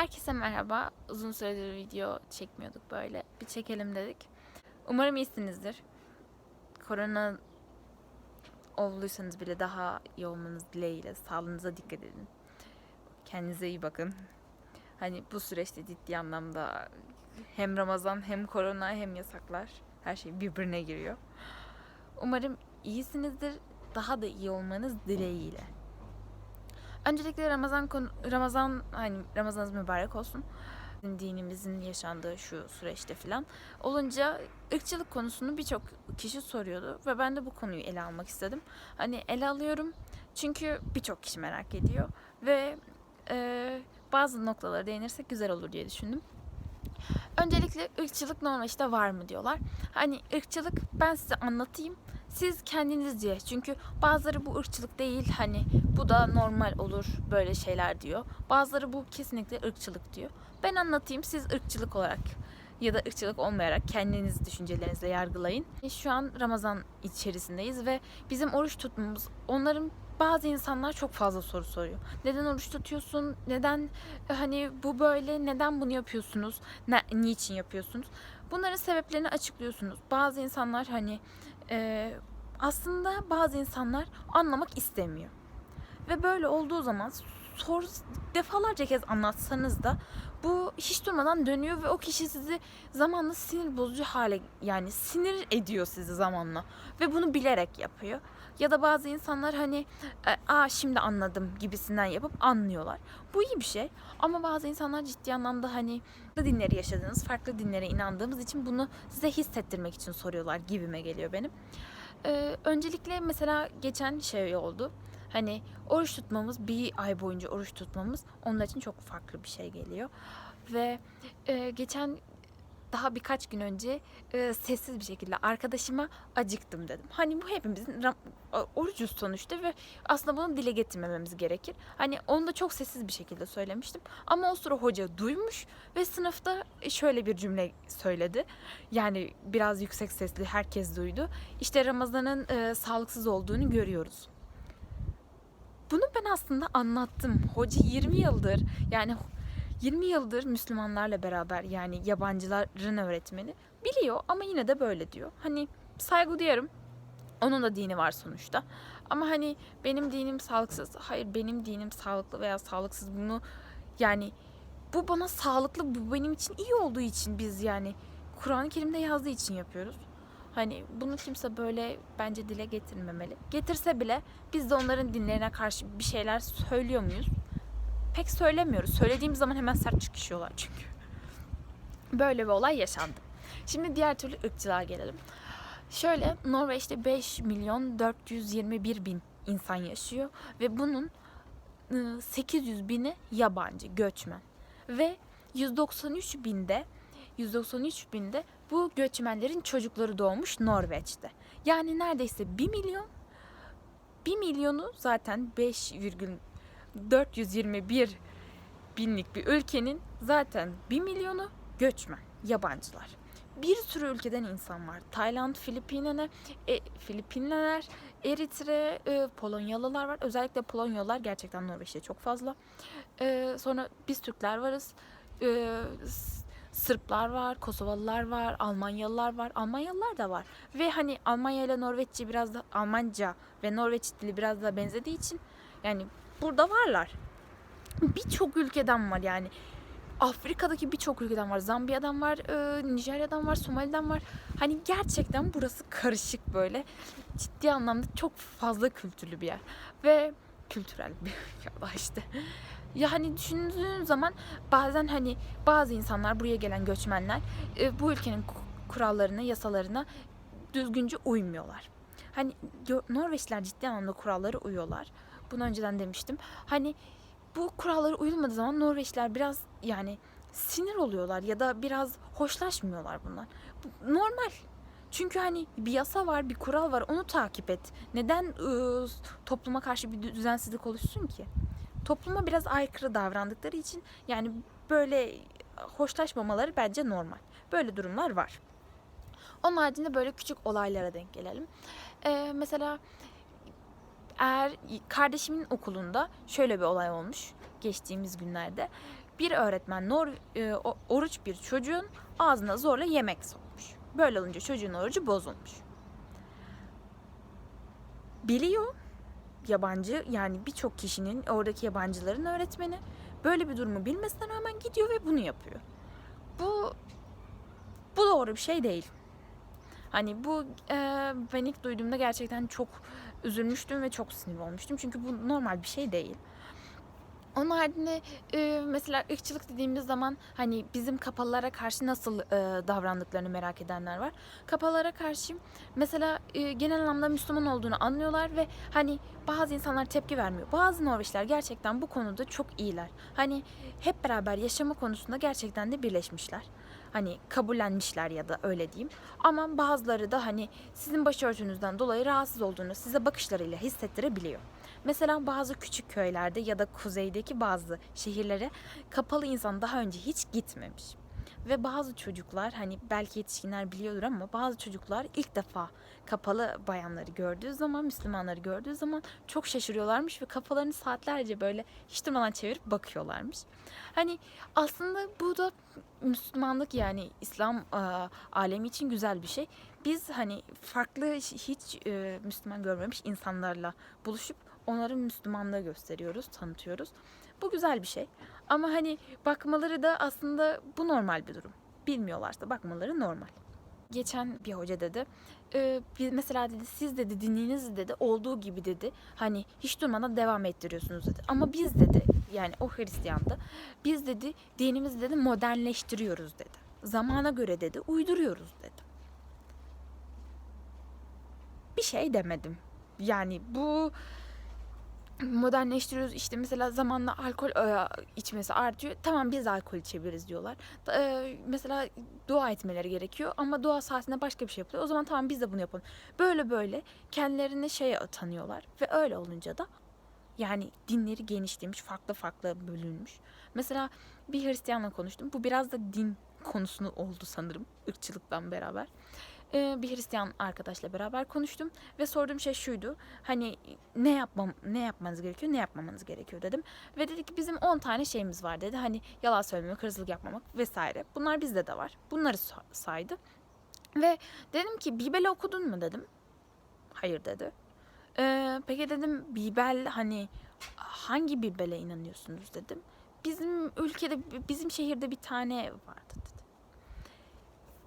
Herkese merhaba. Uzun süredir video çekmiyorduk böyle. Bir çekelim dedik. Umarım iyisinizdir. Korona olduysanız bile daha iyi olmanız dileğiyle sağlığınıza dikkat edin. Kendinize iyi bakın. Hani bu süreçte ciddi anlamda hem Ramazan hem korona hem yasaklar her şey birbirine giriyor. Umarım iyisinizdir. Daha da iyi olmanız dileğiyle. Öncelikle Ramazan konu, Ramazan hani Ramazanınız mübarek olsun. Dinimizin yaşandığı şu süreçte filan olunca ırkçılık konusunu birçok kişi soruyordu ve ben de bu konuyu ele almak istedim. Hani ele alıyorum çünkü birçok kişi merak ediyor ve e, bazı noktalara değinirsek güzel olur diye düşündüm. Öncelikle ırkçılık Norveç'te var mı diyorlar. Hani ırkçılık ben size anlatayım. Siz kendinizce çünkü bazıları bu ırkçılık değil hani bu da normal olur böyle şeyler diyor. Bazıları bu kesinlikle ırkçılık diyor. Ben anlatayım siz ırkçılık olarak ya da ırkçılık olmayarak kendiniz düşüncelerinizle yargılayın. Şu an Ramazan içerisindeyiz ve bizim oruç tutmamız onların bazı insanlar çok fazla soru soruyor. Neden oruç tutuyorsun? Neden hani bu böyle? Neden bunu yapıyorsunuz? Ne, niçin yapıyorsunuz? Bunların sebeplerini açıklıyorsunuz. Bazı insanlar hani e, aslında bazı insanlar anlamak istemiyor. Ve böyle olduğu zaman sor, defalarca kez anlatsanız da bu hiç durmadan dönüyor ve o kişi sizi zamanla sinir bozucu hale yani sinir ediyor sizi zamanla ve bunu bilerek yapıyor. Ya da bazı insanlar hani "E, aa şimdi anladım gibisinden yapıp anlıyorlar. Bu iyi bir şey ama bazı insanlar ciddi anlamda hani farklı dinleri yaşadığınız, farklı dinlere inandığımız için bunu size hissettirmek için soruyorlar gibime geliyor benim. Ee, öncelikle mesela geçen şey oldu. Hani oruç tutmamız, bir ay boyunca oruç tutmamız onlar için çok farklı bir şey geliyor. Ve e, geçen daha birkaç gün önce e, sessiz bir şekilde arkadaşıma acıktım dedim. Hani bu hepimizin orucuz sonuçta ve aslında bunu dile getirmememiz gerekir. Hani onu da çok sessiz bir şekilde söylemiştim. Ama o sıra hoca duymuş ve sınıfta şöyle bir cümle söyledi. Yani biraz yüksek sesli herkes duydu. İşte Ramazan'ın e, sağlıksız olduğunu görüyoruz. Bunu ben aslında anlattım. Hoca 20 yıldır yani 20 yıldır Müslümanlarla beraber yani yabancıların öğretmeni biliyor ama yine de böyle diyor. Hani saygı duyarım. Onun da dini var sonuçta. Ama hani benim dinim sağlıksız. Hayır benim dinim sağlıklı veya sağlıksız bunu yani bu bana sağlıklı bu benim için iyi olduğu için biz yani Kur'an-ı Kerim'de yazdığı için yapıyoruz. Hani bunu kimse böyle bence dile getirmemeli. Getirse bile biz de onların dinlerine karşı bir şeyler söylüyor muyuz? Pek söylemiyoruz. Söylediğimiz zaman hemen sert çıkışıyorlar çünkü. Böyle bir olay yaşandı. Şimdi diğer türlü ırkçılığa gelelim. Şöyle Norveç'te 5 milyon 421 bin insan yaşıyor ve bunun ıı, 800 bini yabancı, göçmen. Ve 193 binde 193 binde bu göçmenlerin çocukları doğmuş Norveç'te. Yani neredeyse 1 milyon 1 milyonu zaten 5,421 binlik bir ülkenin zaten 1 milyonu göçmen, yabancılar. Bir sürü ülkeden insan var. Tayland, Filipinler, e, Filipinler, Eritre, e, Polonyalılar var. Özellikle Polonyalılar gerçekten Norveç'te çok fazla. E, sonra biz Türkler varız. E, Sırplar var, Kosovalılar var, Almanyalılar var. Almanyalılar da var. Ve hani Almanya ile Norveççe biraz da Almanca ve Norveç dili biraz da benzediği için yani burada varlar. Birçok ülkeden var yani. Afrika'daki birçok ülkeden var. Zambiya'dan var, e, Nijerya'dan var, Somali'den var. Hani gerçekten burası karışık böyle. Ciddi anlamda çok fazla kültürlü bir yer. Ve kültürel bir da işte. Ya hani düşündüğün zaman bazen hani bazı insanlar buraya gelen göçmenler e, bu ülkenin ku- kurallarına, yasalarına düzgünce uymuyorlar. Hani Norveçliler ciddi anlamda kurallara uyuyorlar. Bunu önceden demiştim. Hani bu kurallara uyulmadığı zaman Norveçliler biraz yani sinir oluyorlar ya da biraz hoşlaşmıyorlar bundan. Bu normal. Çünkü hani bir yasa var, bir kural var, onu takip et. Neden ıı, topluma karşı bir düzensizlik oluşsun ki? Topluma biraz aykırı davrandıkları için yani böyle hoşlaşmamaları bence normal. Böyle durumlar var. Onun haricinde böyle küçük olaylara denk gelelim. Ee, mesela eğer kardeşimin okulunda şöyle bir olay olmuş. geçtiğimiz günlerde bir öğretmen nor, e, oruç bir çocuğun ağzına zorla yemek sokmuş. Böyle olunca çocuğun orucu bozulmuş. Biliyor yabancı yani birçok kişinin oradaki yabancıların öğretmeni böyle bir durumu bilmesine rağmen gidiyor ve bunu yapıyor. Bu bu doğru bir şey değil. Hani bu e, ben ilk duyduğumda gerçekten çok üzülmüştüm ve çok sinir olmuştum. Çünkü bu normal bir şey değil. Onun haricinde e, mesela ırkçılık dediğimiz zaman hani bizim kapalılara karşı nasıl e, davrandıklarını merak edenler var. Kapalılara karşı mesela e, genel anlamda Müslüman olduğunu anlıyorlar ve hani bazı insanlar tepki vermiyor. Bazı Norveçler gerçekten bu konuda çok iyiler. Hani hep beraber yaşama konusunda gerçekten de birleşmişler. Hani kabullenmişler ya da öyle diyeyim. Ama bazıları da hani sizin başörtünüzden dolayı rahatsız olduğunu size bakışlarıyla hissettirebiliyor. Mesela bazı küçük köylerde ya da kuzeydeki bazı şehirlere kapalı insan daha önce hiç gitmemiş. Ve bazı çocuklar hani belki yetişkinler biliyordur ama bazı çocuklar ilk defa kapalı bayanları gördüğü zaman, Müslümanları gördüğü zaman çok şaşırıyorlarmış ve kafalarını saatlerce böyle hiç durmadan çevirip bakıyorlarmış. Hani aslında bu da Müslümanlık yani İslam e, alemi için güzel bir şey. Biz hani farklı hiç e, Müslüman görmemiş insanlarla buluşup onların Müslümanlığı gösteriyoruz, tanıtıyoruz. Bu güzel bir şey. Ama hani bakmaları da aslında bu normal bir durum. Bilmiyorlarsa bakmaları normal. Geçen bir hoca dedi, e, mesela dedi siz dedi dininizi dedi olduğu gibi dedi hani hiç durmadan devam ettiriyorsunuz dedi. Ama biz dedi yani o Hristiyandı biz dedi dinimizi dedi modernleştiriyoruz dedi. Zamana göre dedi uyduruyoruz dedi. Bir şey demedim. Yani bu modernleştiriyoruz işte mesela zamanla alkol e, içmesi artıyor. Tamam biz alkol içebiliriz diyorlar. E, mesela dua etmeleri gerekiyor ama dua saatinde başka bir şey yapılıyor. O zaman tamam biz de bunu yapalım. Böyle böyle kendilerini şeye tanıyorlar ve öyle olunca da yani dinleri genişlemiş, farklı farklı bölünmüş. Mesela bir Hristiyanla konuştum. Bu biraz da din konusunu oldu sanırım ırkçılıktan beraber. Ee, bir Hristiyan arkadaşla beraber konuştum ve sorduğum şey şuydu. Hani ne yapmam ne yapmanız gerekiyor, ne yapmamanız gerekiyor dedim. Ve dedi ki bizim 10 tane şeyimiz var dedi. Hani yalan söylememek, hırsızlık yapmamak vesaire. Bunlar bizde de var. Bunları sa- saydı. Ve dedim ki Bibel'i okudun mu dedim. Hayır dedi. Ee, peki dedim Bibel hani hangi Bibel'e inanıyorsunuz dedim. Bizim ülkede bizim şehirde bir tane vardı dedi.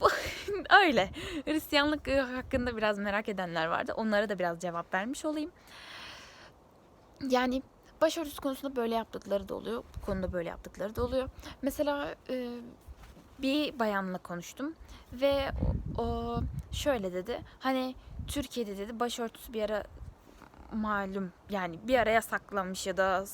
Öyle. Hristiyanlık e, hakkında biraz merak edenler vardı. Onlara da biraz cevap vermiş olayım. Yani başörtüsü konusunda böyle yaptıkları da oluyor. Bu konuda böyle yaptıkları da oluyor. Mesela e, bir bayanla konuştum ve o, o şöyle dedi. Hani Türkiye'de dedi başörtüsü bir ara malum yani bir ara yasaklanmış ya da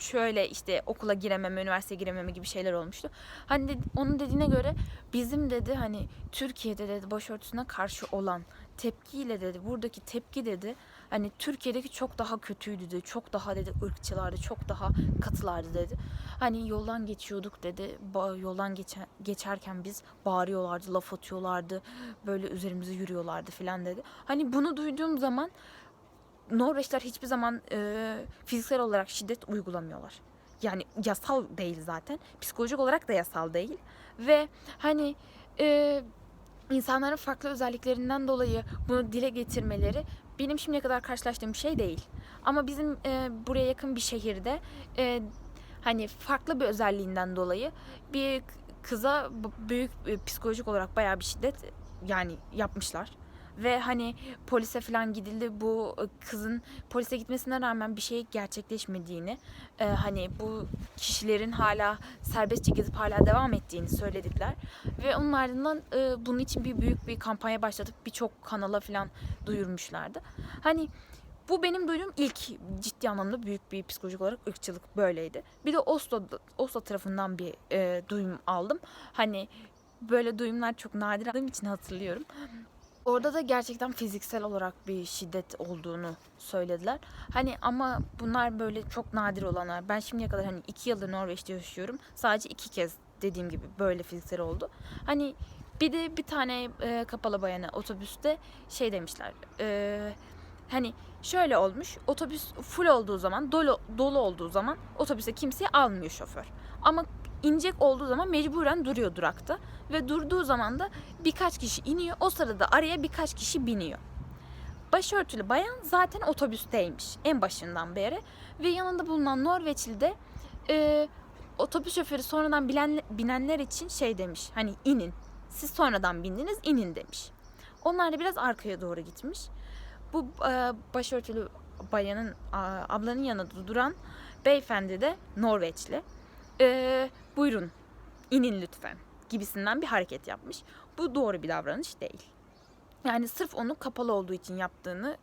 şöyle işte okula girememe, üniversiteye girememe gibi şeyler olmuştu. Hani dedi- onun dediğine göre bizim dedi hani Türkiye'de dedi başörtüsüne karşı olan tepkiyle dedi buradaki tepki dedi hani Türkiye'deki çok daha kötüydü dedi. Çok daha dedi ırkçılardı, çok daha katılardı dedi. Hani yoldan geçiyorduk dedi. Ba- yoldan geçer, geçerken biz bağırıyorlardı, laf atıyorlardı. Böyle üzerimize yürüyorlardı filan dedi. Hani bunu duyduğum zaman Norveçler hiçbir zaman e, fiziksel olarak şiddet uygulamıyorlar. Yani yasal değil zaten. Psikolojik olarak da yasal değil. Ve hani e, insanların farklı özelliklerinden dolayı bunu dile getirmeleri benim şimdiye kadar karşılaştığım bir şey değil. Ama bizim e, buraya yakın bir şehirde e, hani farklı bir özelliğinden dolayı bir kıza büyük e, psikolojik olarak bayağı bir şiddet yani yapmışlar. Ve hani polise falan gidildi bu e, kızın polise gitmesine rağmen bir şey gerçekleşmediğini e, hani bu kişilerin hala serbestçe gezip hala devam ettiğini söylediler. Ve onun ardından e, bunun için bir büyük bir kampanya başlatıp birçok kanala falan duyurmuşlardı. Hani bu benim duyduğum ilk ciddi anlamda büyük bir psikolojik olarak ırkçılık böyleydi. Bir de Oslo Oslo tarafından bir e, duyum aldım. Hani böyle duyumlar çok nadir aldığım için hatırlıyorum. Orada da gerçekten fiziksel olarak bir şiddet olduğunu söylediler. Hani ama bunlar böyle çok nadir olanlar. Ben şimdiye kadar hani iki yıldır Norveç'te yaşıyorum. Sadece iki kez dediğim gibi böyle fiziksel oldu. Hani bir de bir tane e, kapalı bayana otobüste şey demişler. E, hani şöyle olmuş. Otobüs full olduğu zaman, dolu, dolu olduğu zaman otobüse kimseyi almıyor şoför. Ama inecek olduğu zaman mecburen duruyor durakta ve durduğu zaman da birkaç kişi iniyor. O sırada araya birkaç kişi biniyor. Başörtülü bayan zaten otobüsteymiş en başından beri ve yanında bulunan Norveçli de e, otobüs şoförü sonradan bilen, binenler için şey demiş. Hani inin. Siz sonradan bindiniz inin demiş. Onlar da biraz arkaya doğru gitmiş. Bu e, başörtülü bayanın a, ablanın yanında duran beyefendi de Norveçli. E, buyurun inin lütfen gibisinden bir hareket yapmış. Bu doğru bir davranış değil. Yani sırf onu kapalı olduğu için yaptığını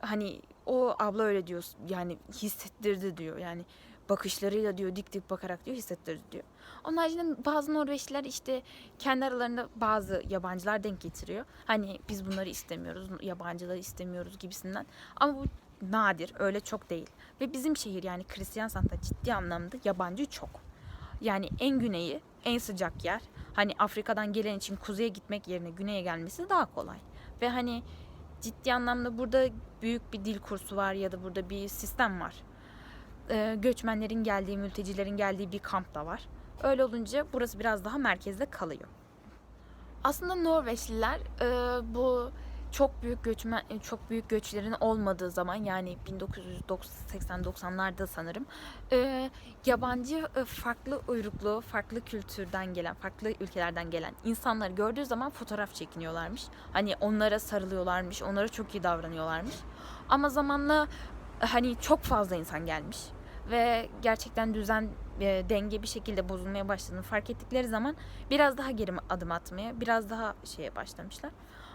hani o abla öyle diyor yani hissettirdi diyor. Yani bakışlarıyla diyor dik dik bakarak diyor hissettirdi diyor. Onun haricinde bazı Norveçliler işte kendi aralarında bazı yabancılar denk getiriyor. Hani biz bunları istemiyoruz, yabancıları istemiyoruz gibisinden. Ama bu nadir, öyle çok değil. Ve bizim şehir yani Hristiyan Santa ciddi anlamda yabancı çok. Yani en güneyi, en sıcak yer. Hani Afrika'dan gelen için kuzeye gitmek yerine güneye gelmesi daha kolay. Ve hani ciddi anlamda burada büyük bir dil kursu var ya da burada bir sistem var. Ee, göçmenlerin geldiği, mültecilerin geldiği bir kamp da var. Öyle olunca burası biraz daha merkezde kalıyor. Aslında Norveçliler e, bu çok büyük göçmen çok büyük göçlerin olmadığı zaman yani 1980-90'larda sanırım e, yabancı e, farklı uyruklu, farklı kültürden gelen, farklı ülkelerden gelen insanları gördüğü zaman fotoğraf çekiniyorlarmış. Hani onlara sarılıyorlarmış, onlara çok iyi davranıyorlarmış. Ama zamanla hani çok fazla insan gelmiş ve gerçekten düzen e, denge bir şekilde bozulmaya başladığını fark ettikleri zaman biraz daha geri adım atmaya, biraz daha şeye başlamışlar.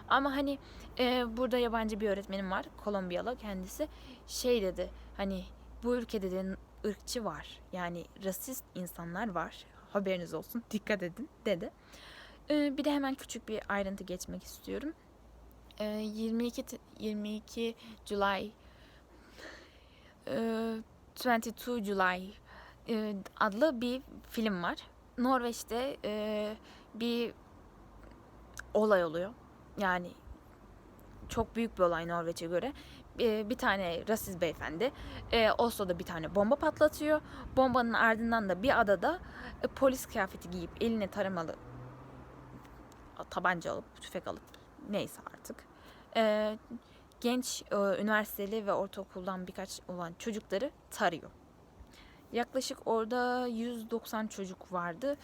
Ama hani e, burada yabancı bir öğretmenim var, Kolombiyalı kendisi şey dedi. Hani bu ülkede de ırkçı var. Yani rasist insanlar var. Haberiniz olsun. Dikkat edin dedi. E, bir de hemen küçük bir ayrıntı geçmek istiyorum. E, 22 22 July e, 22 July e, adlı bir film var. Norveç'te e, bir olay oluyor. Yani çok büyük bir olay Norveç'e göre. E, bir tane rasist beyefendi e, Oslo'da bir tane bomba patlatıyor. Bombanın ardından da bir adada e, polis kıyafeti giyip eline taramalı tabanca alıp tüfek alıp neyse artık e, genç üniversiteli ve ortaokuldan birkaç olan çocukları tarıyor. Yaklaşık orada 190 çocuk vardı.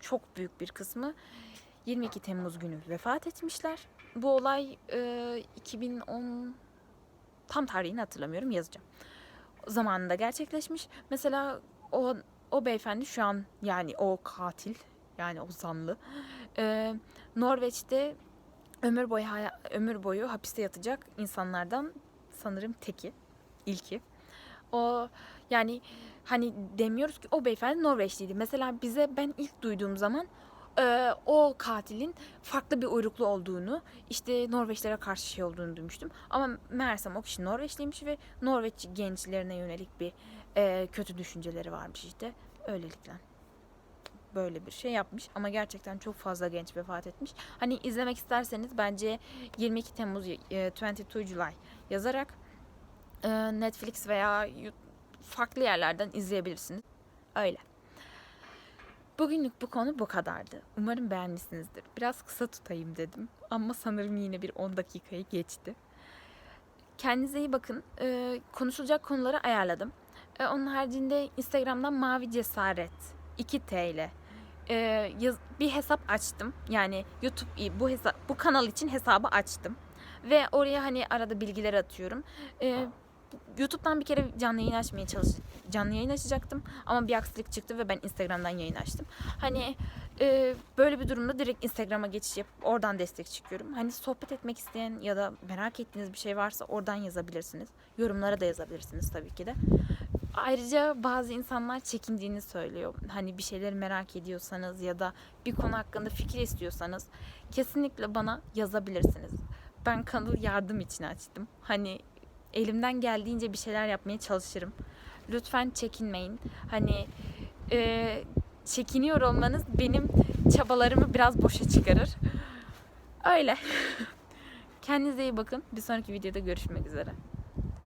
Çok büyük bir kısmı 22 Temmuz günü vefat etmişler. Bu olay e, 2010 tam tarihini hatırlamıyorum yazacağım. Zamanında gerçekleşmiş. Mesela o o beyefendi şu an yani o katil yani o zanlı e, Norveç'te ömür boyu ömür boyu hapiste yatacak insanlardan sanırım teki, ilki. O yani hani demiyoruz ki o beyefendi Norveçliydi. Mesela bize ben ilk duyduğum zaman e, o katilin farklı bir uyruklu olduğunu, işte Norveçlere karşı şey olduğunu duymuştum. Ama meğersem o kişi Norveçliymiş ve Norveç gençlerine yönelik bir e, kötü düşünceleri varmış işte. Öylelikle böyle bir şey yapmış ama gerçekten çok fazla genç vefat etmiş. Hani izlemek isterseniz bence 22 Temmuz e, 22 July yazarak e, Netflix veya farklı yerlerden izleyebilirsiniz. Öyle. Bugünlük bu konu bu kadardı. Umarım beğenmişsinizdir. Biraz kısa tutayım dedim ama sanırım yine bir 10 dakikayı geçti. Kendinize iyi bakın. E, konuşulacak konuları ayarladım. E, onun haricinde Instagram'dan Mavi Cesaret 2T ile e, yaz, bir hesap açtım. Yani YouTube bu hesap bu kanal için hesabı açtım. Ve oraya hani arada bilgiler atıyorum. E, YouTube'dan bir kere canlı yayın açmaya çalış canlı yayın açacaktım ama bir aksilik çıktı ve ben Instagram'dan yayın açtım. Hani e, böyle bir durumda direkt Instagram'a geçiş yapıp oradan destek çıkıyorum. Hani sohbet etmek isteyen ya da merak ettiğiniz bir şey varsa oradan yazabilirsiniz. Yorumlara da yazabilirsiniz tabii ki de. Ayrıca bazı insanlar çekindiğini söylüyor. Hani bir şeyleri merak ediyorsanız ya da bir konu hakkında fikir istiyorsanız kesinlikle bana yazabilirsiniz. Ben kanalı yardım için açtım. Hani elimden geldiğince bir şeyler yapmaya çalışırım. Lütfen çekinmeyin. Hani e, çekiniyor olmanız benim çabalarımı biraz boşa çıkarır. Öyle. Kendinize iyi bakın. Bir sonraki videoda görüşmek üzere.